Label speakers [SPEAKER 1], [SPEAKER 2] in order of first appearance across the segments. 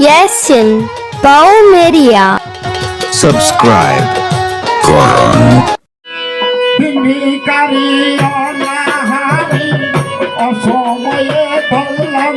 [SPEAKER 1] Yasin বাউমেরিয়া
[SPEAKER 2] subscribe করুন
[SPEAKER 3] ভিকারি অনাহারি অসময়ে ধরলাম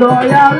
[SPEAKER 3] দয়াল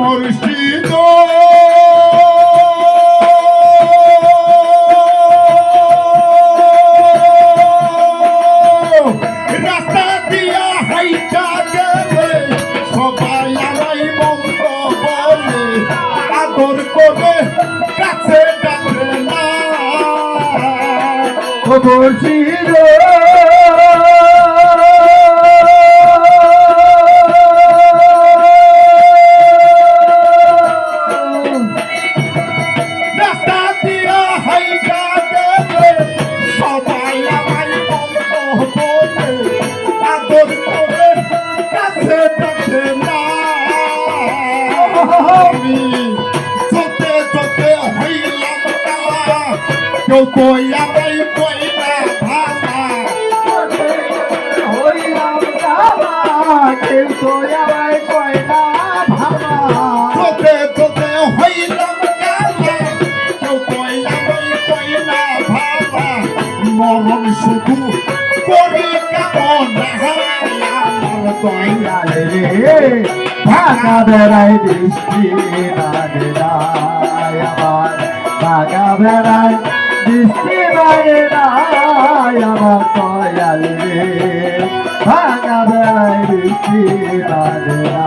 [SPEAKER 3] মুর্শিদ রাস্তা দিয়া হাইটা গেলে সবাই আমায় মন্দ বলে আদর করে কাছে ডাকে না মুর্শিদ কেউ কই আমায় কই না ভালা হইলাম কালা কেউ কই আমায় কই না ভালা চোখে চোখে হইলাম কালা কেউ কই আমায় কই না ভালা মরণ শুধু করি কেমন আমার দয়ালে রে। ভাঙা বেড়াই মানে না আমার ভাঙা বেড়াই বৃষ্টি মানে না আমার দয়ালে। রে ভাঙা বেড়াই বৃষ্টি মানে না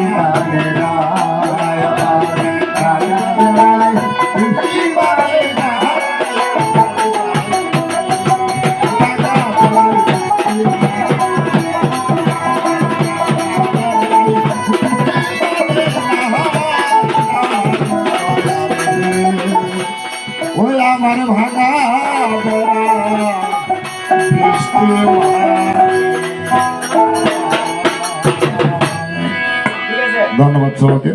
[SPEAKER 3] अमर भगा ধন্যবাদ সবাইকে